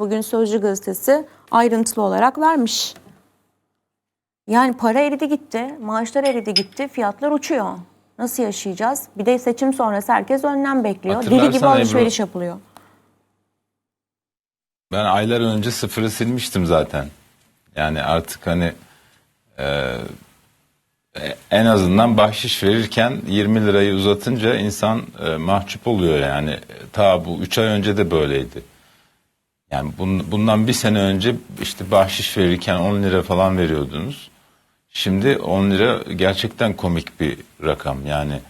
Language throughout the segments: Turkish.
bugün Sözcü gazetesi ayrıntılı olarak vermiş. Yani para eridi gitti, maaşlar eridi gitti, fiyatlar uçuyor. Nasıl yaşayacağız? Bir de seçim sonrası herkes önlem bekliyor. Deli gibi alışveriş Ebru- yapılıyor. Ben aylar önce sıfırı silmiştim zaten. Yani artık hani e, en azından bahşiş verirken 20 lirayı uzatınca insan e, mahcup oluyor yani. Ta bu 3 ay önce de böyleydi. Yani bun- bundan bir sene önce işte bahşiş verirken 10 lira falan veriyordunuz. Şimdi 10 lira gerçekten komik bir rakam yani.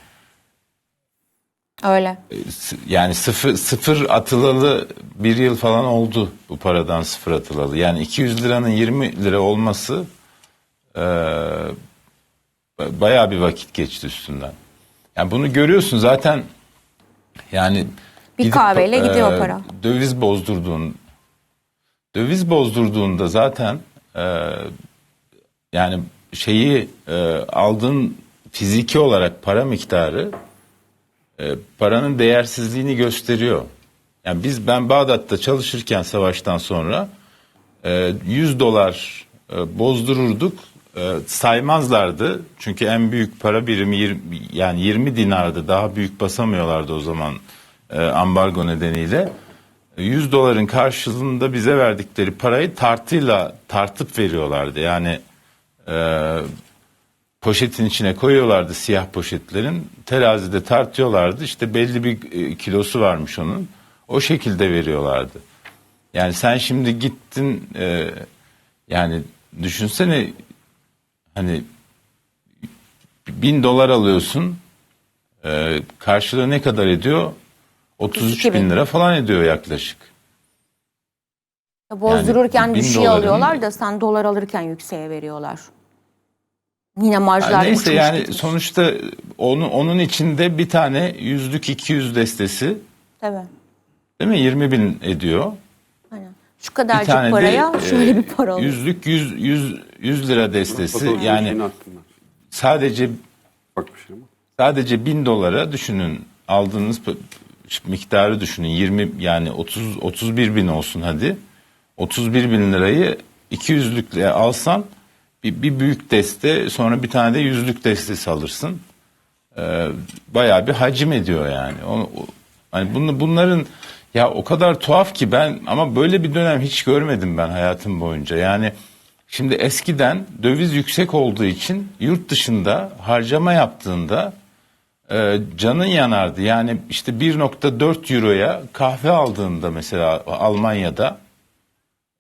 Öyle. S- Yani sıfır, sıfır atılalı bir yıl falan oldu bu paradan sıfır atılalı. Yani 200 liranın 20 lira olması eee bayağı bir vakit geçti üstünden. Yani bunu görüyorsun zaten yani Bir kahveyle gidiyor eee, para. Döviz bozdurduğun döviz bozdurduğunda zaten eee, yani şeyi eee, aldığın fiziki olarak para miktarı e, paranın değersizliğini gösteriyor. Yani biz ben Bağdat'ta çalışırken savaştan sonra e, 100 dolar e, bozdururduk. E, saymazlardı. Çünkü en büyük para birimi yir- yani 20 dinardı. Daha büyük basamıyorlardı o zaman e, ambargo nedeniyle. E, 100 doların karşılığında bize verdikleri parayı tartıyla tartıp veriyorlardı. Yani e, poşetin içine koyuyorlardı siyah poşetlerin. Terazide tartıyorlardı. İşte belli bir e, kilosu varmış onun. O şekilde veriyorlardı. Yani sen şimdi gittin e, yani düşünsene hani bin dolar alıyorsun e, karşılığı ne kadar ediyor? 33 32 bin bin. lira falan ediyor yaklaşık. Bozdururken bin düşüğe doların- alıyorlar da sen dolar alırken yükseğe veriyorlar. Yine marjlar Ha, Neyse yani gitmiş. sonuçta onun, onun içinde bir tane yüzlük 200 destesi Tabii. değil mi 20 bin ediyor. Aynen. Şu Bir kadarcık tane paraya de şöyle bir para oluyor. yüzlük 100, 100, 100 lira destesi yani sadece Bak bir şey sadece 1000 dolara düşünün aldığınız miktarı düşünün 20 yani 30 31 bin olsun hadi 31 bin lirayı 200'lükle alsan bir, bir büyük deste sonra bir tane de yüzlük destesi alırsın. Ee, bayağı bir hacim ediyor yani. Onu, hani bunu, bunların ya o kadar tuhaf ki ben ama böyle bir dönem hiç görmedim ben hayatım boyunca. Yani şimdi eskiden döviz yüksek olduğu için yurt dışında harcama yaptığında e, canın yanardı. Yani işte 1.4 euroya kahve aldığında mesela Almanya'da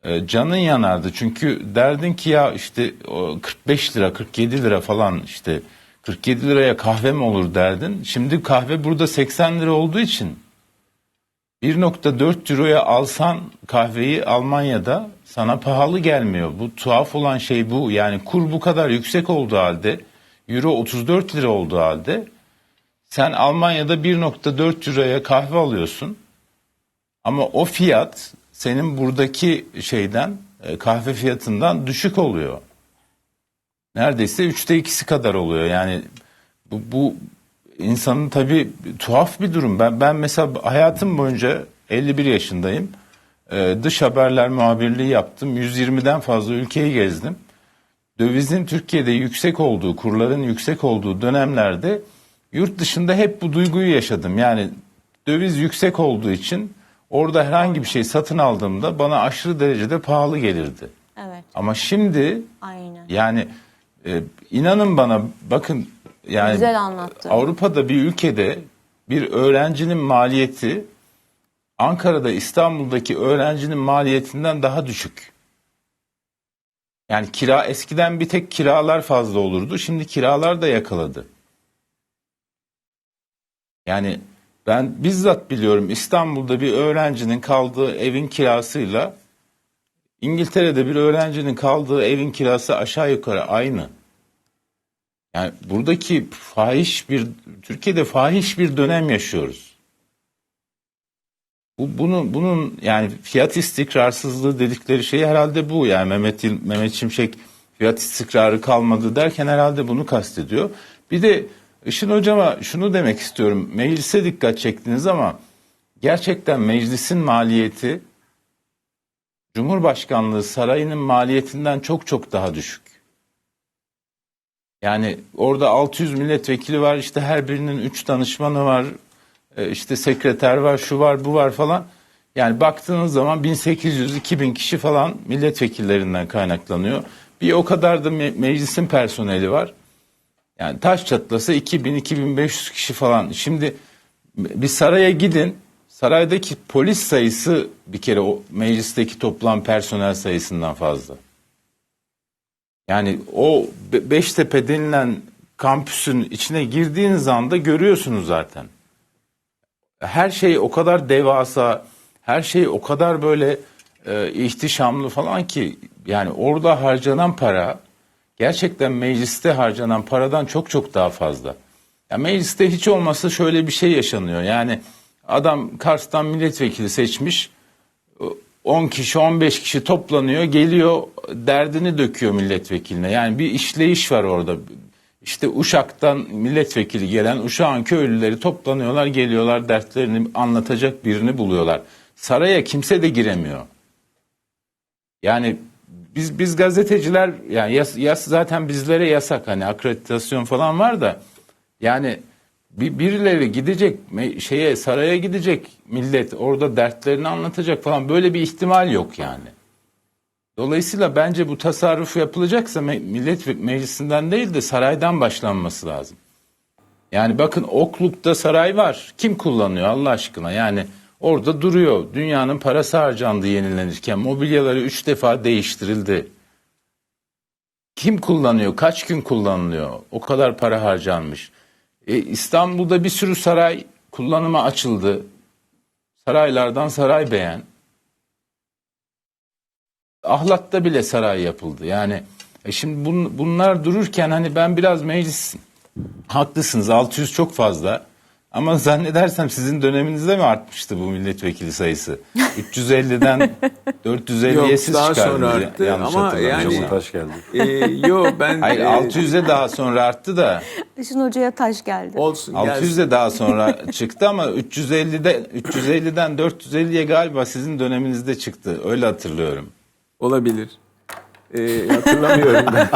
e, canın yanardı. Çünkü derdin ki ya işte o 45 lira 47 lira falan işte 47 liraya kahve mi olur derdin. Şimdi kahve burada 80 lira olduğu için 1.4 euroya alsan kahveyi Almanya'da sana pahalı gelmiyor. Bu tuhaf olan şey bu. Yani kur bu kadar yüksek olduğu halde euro 34 lira olduğu halde sen Almanya'da 1.4 euroya kahve alıyorsun. Ama o fiyat senin buradaki şeyden e, kahve fiyatından düşük oluyor. Neredeyse üçte ikisi kadar oluyor. Yani bu, bu insanın tabii tuhaf bir durum. Ben ben mesela hayatım boyunca 51 yaşındayım. E, dış haberler muhabirliği yaptım. 120'den fazla ülkeyi gezdim. Dövizin Türkiye'de yüksek olduğu, kurların yüksek olduğu dönemlerde yurt dışında hep bu duyguyu yaşadım. Yani döviz yüksek olduğu için orada herhangi bir şey satın aldığımda bana aşırı derecede pahalı gelirdi. Evet. Ama şimdi Aynen. yani e, inanın bana bakın yani Güzel. Avrupa'da bir ülkede bir öğrencinin maliyeti Ankara'da İstanbul'daki öğrencinin maliyetinden daha düşük. Yani kira eskiden bir tek kiralar fazla olurdu. Şimdi kiralar da yakaladı. Yani ben bizzat biliyorum İstanbul'da bir öğrencinin kaldığı evin kirasıyla İngiltere'de bir öğrencinin kaldığı evin kirası aşağı yukarı aynı. Yani buradaki fahiş bir Türkiye'de fahiş bir dönem yaşıyoruz. Bu bunun bunun yani fiyat istikrarsızlığı dedikleri şey herhalde bu. Yani Mehmet Mehmet Şimşek fiyat istikrarı kalmadı derken herhalde bunu kastediyor. Bir de Işın hocama şunu demek istiyorum. Meclise dikkat çektiniz ama gerçekten meclisin maliyeti Cumhurbaşkanlığı sarayının maliyetinden çok çok daha düşük. Yani orada 600 milletvekili var işte her birinin 3 danışmanı var e, işte sekreter var şu var bu var falan. Yani baktığınız zaman 1800-2000 kişi falan milletvekillerinden kaynaklanıyor. Bir o kadar da me- meclisin personeli var. Yani taş çatlasa 2000-2500 kişi falan. Şimdi bir saraya gidin. Saraydaki polis sayısı bir kere o meclisteki toplam personel sayısından fazla. Yani o Be- Beştepe denilen kampüsün içine girdiğiniz anda görüyorsunuz zaten. Her şey o kadar devasa, her şey o kadar böyle e, ihtişamlı falan ki yani orada harcanan para gerçekten mecliste harcanan paradan çok çok daha fazla. Ya mecliste hiç olmazsa şöyle bir şey yaşanıyor. Yani adam Kars'tan milletvekili seçmiş. 10 kişi 15 kişi toplanıyor geliyor derdini döküyor milletvekiline. Yani bir işleyiş var orada. İşte Uşak'tan milletvekili gelen Uşak'ın köylüleri toplanıyorlar geliyorlar dertlerini anlatacak birini buluyorlar. Saraya kimse de giremiyor. Yani biz biz gazeteciler yani yas, yas zaten bizlere yasak hani akreditasyon falan var da yani bir birileri gidecek şeye saraya gidecek millet orada dertlerini anlatacak falan böyle bir ihtimal yok yani. Dolayısıyla bence bu tasarruf yapılacaksa me- millet meclisinden değil de saraydan başlanması lazım. Yani bakın Okluk'ta saray var. Kim kullanıyor Allah aşkına? Yani orada duruyor. Dünyanın parası harcandı yenilenirken. Mobilyaları üç defa değiştirildi. Kim kullanıyor? Kaç gün kullanılıyor? O kadar para harcanmış. E, İstanbul'da bir sürü saray kullanıma açıldı. Saraylardan saray beğen. Ahlat'ta bile saray yapıldı. Yani e şimdi bun- bunlar dururken hani ben biraz meclis haklısınız 600 çok fazla. Ama zannedersem sizin döneminizde mi artmıştı bu milletvekili sayısı? 350'den 450'ye Yok, siz daha çıkardınız. sonra arttı yanlış ama yani- Taş geldi. Ee, yo ben Hayır e, 600'e daha sonra arttı da Işın Hoca'ya taş geldi. olsun 600 gelsin. de daha sonra çıktı ama 350'de 350'den 450'ye galiba sizin döneminizde çıktı. Öyle hatırlıyorum. olabilir. Ee, hatırlamıyorum ben.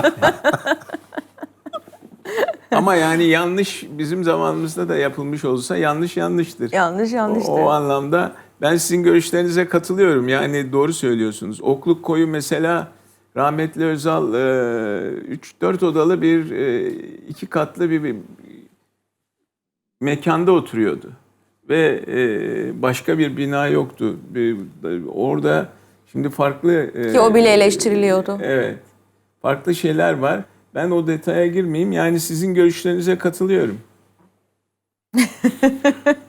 Ama yani yanlış bizim zamanımızda da yapılmış olsa yanlış yanlıştır. Yanlış yanlıştır. O, o anlamda ben sizin görüşlerinize katılıyorum. Yani doğru söylüyorsunuz. Okluk koyu mesela rahmetli Özal 3-4 odalı bir e, iki katlı bir, bir mekanda oturuyordu. Ve e, başka bir bina yoktu. Orada şimdi farklı... e, Ki o bile eleştiriliyordu. Evet. Farklı şeyler var. Ben o detaya girmeyeyim. Yani sizin görüşlerinize katılıyorum.